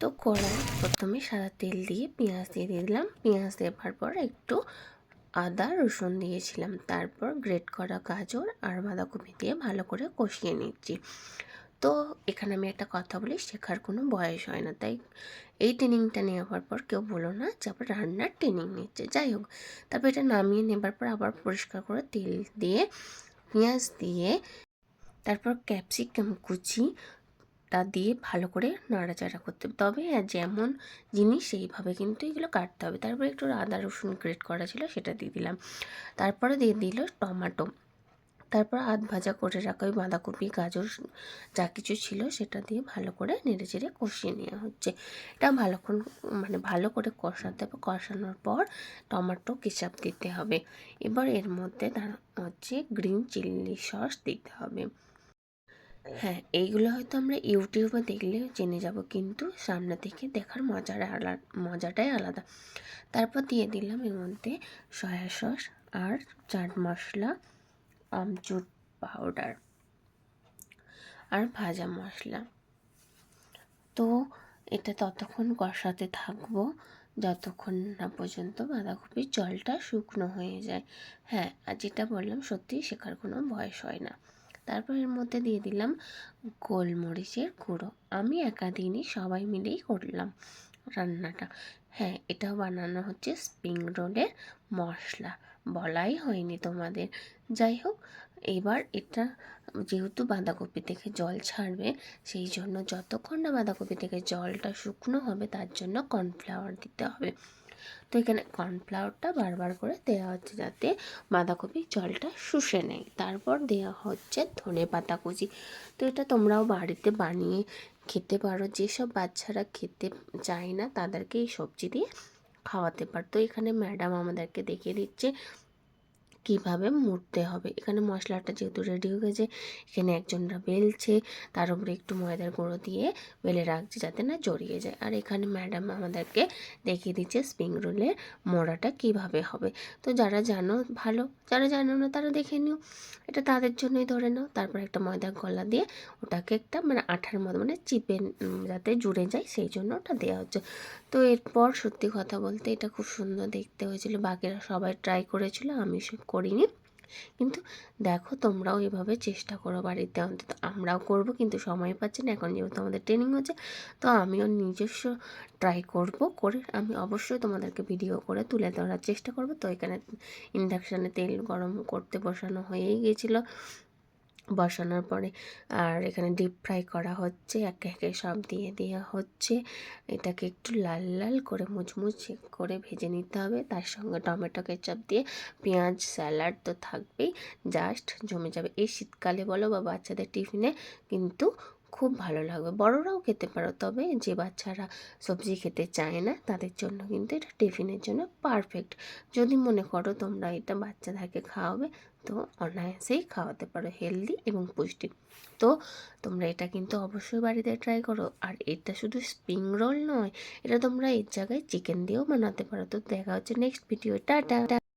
তো কড়াই প্রথমে সাদা তেল দিয়ে পেঁয়াজ দিয়ে দিলাম। পেঁয়াজ দেওয়ার পর একটু আদা, রসুন দিয়েছিলাম। তারপর গ্রেট করা গাজর আর বাঁধাকপি দিয়ে ভালো করে কষিয়ে নিচ্ছি। তো এখানে আমি একটা কথা বলি, শেখার কোনো বয়স হয় না। তাই এই ট্রেনিংটা নেওয়ার পর কেউ বলো না যে আবার রান্নার ট্রেনিং নিচ্ছে। যাই হোক তারপর এটা নামিয়ে নেবার পর আবার পরিষ্কার করে তেল দিয়ে, পেঁয়াজ দিয়ে, তারপর ক্যাপসিকাম কুচি তা দিয়ে ভালো করে নাড়াচাড়া করতে হবে। তবে আর যেমন জিনিস সেইভাবে কিন্তু এগুলো কাটতে হবে। তারপরে একটু আদা, রসুন গ্রেট করা ছিল সেটা দিয়ে দিলাম। তারপরে দিয়ে দিল টমাটো। তারপর আধ ভাজা করে রাখা ওই বাঁধাকপি, গাজর, যা কিছু ছিল সেটা দিয়ে ভালো করে নেড়ে চেড়ে কষিয়ে নেওয়া হচ্ছে। এটা ভালোক্ষণ মানে ভালো করে কষাতে হবে। কষানোর পর টমেটো কেচাপ দিতে হবে। এবার এর মধ্যে হচ্ছে গ্রিন চিলি সস দিতে হবে। হ্যাঁ এইগুলো হয়তো আমরা ইউটিউবে দেখলে জেনে যাব, কিন্তু সামনে থেকে দেখার মজার আলাদা, মজাটাই আলাদা। তারপর দিয়ে দিলাম এর মধ্যে সয়া সস আর চাট মশলা, আমচুর পাউডার আর ভাজা মশলা। তো এটা ততক্ষণ কষাতে থাকব, যতক্ষণ না পর্যন্ত বাঁধাকপির জলটা শুকনো হয়ে যায়। হ্যাঁ আর যেটা বললাম সত্যি শেখার কোনো বয়স হয় না। তারপর এর মধ্যে দিয়ে দিলাম গোলমরিচের গুঁড়ো। আমি একা দিইনি, সবাই মিলেই করলাম রান্নাটা। হ্যাঁ এটাও বানানো হচ্ছে স্প্রিং রোলের মশলা। বলাই হয়নি তোমাদের। যাই হোক, এবার এটা যেহেতু বাঁধাকপি থেকে জল ছাড়বে, সেই জন্য যতক্ষণ না বাঁধাকপি থেকে জলটা শুকনো হবে, তার জন্য কর্নফ্লাওয়ার দিতে হবে। তো এখানে কর্নফ্লাওয়ারটা বারবার করে দেওয়া হচ্ছে যাতে বাঁধাকপির জলটা শুষে নেয়। তারপর দেওয়া হচ্ছে ধনে পাতা কুচি। তো এটা তোমরাও বাড়িতে বানিয়ে খেতে পারো। যেসব বাচ্চারা খেতে চায় না, তাদেরকে এই সবজি দিয়ে খাওয়াতে পারো। তো এখানে ম্যাডাম আমাদেরকে দেখিয়ে দিচ্ছে কীভাবে মুড়তে হবে? এখানে মশলাটা যেহেতু রেডি হয়ে গেছে, এখানে একজনরা বেলছে, তার উপরে একটু ময়দার গুঁড়ো দিয়ে বেলে রাখছে যাতে না জড়িয়ে যায়। আর এখানে ম্যাডাম আমাদেরকে দেখিয়ে দিচ্ছে স্প্রিং রোলের মোড়াটা কীভাবে হবে। তো যারা জানো ভালো, যারা জানো না তারা দেখে নিও। এটা তাদের জন্যই ধরে নাও। তারপর একটা ময়দার গলা দিয়ে ওটাকে একটা মানে আঠার মতো মানে চিপে যাতে জুড়ে যায়, সেই জন্য ওটা দেওয়া হচ্ছে। তো এরপর সত্যি কথা বলতে এটা খুব সুন্দর দেখতে হয়েছিল। বাকিরা সবাই ট্রাই করেছিল আমি করিনি। কিন্তু দেখো তোমরাও এভাবে চেষ্টা করো বাড়িতে, অন্তত আমরাও করব, কিন্তু সময় পাচ্ছি না, এখন যেহেতু আমাদের ট্রেনিং হচ্ছে, তো আমিও নিজস্ব ট্রাই করব করে আমি অবশ্যই তোমাদেরকে ভিডিও করে তুলে ধরার চেষ্টা করব। তো এখানে ইন্ডাকশানে তেল গরম করতে বসানো হয়েই গিয়েছিল বসানোর পরে। আর এখানে ডিপ ফ্রাই করা হচ্ছে, একে একে সব দিয়ে দেওয়া হচ্ছে। এটাকে একটু লাল লাল করে মুচমুচে করে ভেজে নিতে হবে। তার সঙ্গে টমেটো কেচাপ দিয়ে পেঁয়াজ স্যালাড তো থাকবেই। জাস্ট জমে যাবে। এই শীতকালে বলো বা বাচ্চাদের টিফিনে কিন্তু খুব ভালো লাগবে। বড়রাও খেতে পারো, তবে যে বাচ্চারা সবজি খেতে চায় না, তাদের জন্য কিন্তু এটা টিফিনের জন্য পারফেক্ট যদি মনে করো তোমরা এটা বাচ্চাদেরকে খাওয়াবে তো অনায়াসেই খাওয়াতে পারো হেলদি এবং পুষ্টিক তো তোমরা এটা কিন্তু অবশ্যই বাড়িতে ট্রাই করো। আর এটা শুধু স্প্রিং রোল নয়, এটা তোমরা এর জায়গায় চিকেন দিয়েও বানাতে পারো। তো দেখা হচ্ছে নেক্সট ভিডিও টাটা!